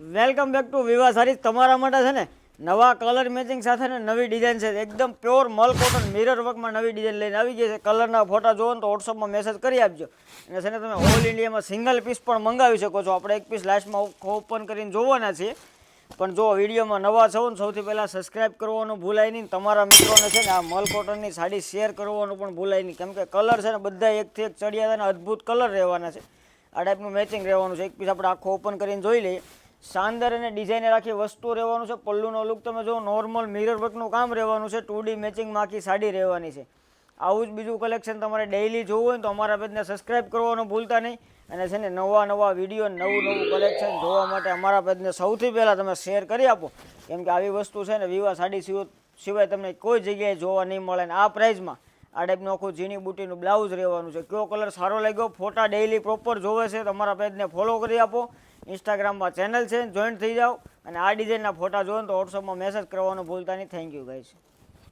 Welcome back to વિવા સારી. તમારા માટે છે ને નવા કલર મેચિંગ સાથે ને નવી ડિઝાઇન છે. એકદમ પ્યોર મલ કોટન મિરર વર્કમાં નવી ડિઝાઇન લઈને આવી ગઈ છે. કલરના ફોટા જોવો ને તો વોટ્સઅપમાં મેસેજ કરી આપજો. અને છે ને તમે ઓલ ઇન્ડિયામાં સિંગલ પીસ પણ મંગાવી શકો છો. આપણે એક પીસ લાસ્ટમાં ઓપન કરીને જોવાના છીએ. પણ જો વિડીયોમાં નવા છો ને સૌથી પહેલાં સબસ્ક્રાઇબ કરવાનું ભૂલાય નહીં. તમારા મિત્રોને છે ને આ મલ કોટનની સાડી શેર કરવાનું પણ ભૂલાય નહીં. કેમ કે કલર છે ને બધા એકથી એક ચડિયા અને અદ્ભુત કલર રહેવાના છે. આ ટાઈપનું મેચિંગ રહેવાનું છે. એક પીસ આપણે આખો ઓપન કરીને જોઈ લઈએ. શાનદાર અને ડિઝાઇન રાખી વસ્તુ રહેવાનું છે. પલ્લુનો લુક તમે જો નોર્મલ મિરર વર્કનું કામ રહેવાનું છે. ટુ ડી મેચિંગમાં આખી સાડી રહેવાની છે. આવું જ બીજું કલેક્શન તમારે ડેઈલી જોવું હોય તો અમારા પેજને સબસ્ક્રાઇબ કરવાનું ભૂલતા નહીં. અને છે ને નવા નવા વીડિયો નવું નવું કલેક્શન જોવા માટે અમારા પેજને સૌથી પહેલાં તમે શેર કરી આપો. કેમ કે આવી વસ્તુ છે ને વિવા સાડી સિવાય તમને કોઈ જગ્યાએ જોવા નહીં મળે ને આ પ્રાઇઝમાં આ ટાઈપનું આખું ઝીણી બુટીનું બ્લાઉઝ રહેવાનું છે. કયો કલર સારો લાગ્યો, ફોટા ડેઇલી પ્રોપર જોવે છે તમારા પેજને ફોલો કરી આપો. ઇન્સ્ટાગ્રામમાં ચેનલ છે, જોઈન્ટ થઈ જાઓ અને આ ડિઝાઇનના ફોટા જોવો તો વોટ્સઅપમાં મેસેજ કરવાનું ભૂલતા નહીં. Thank you guys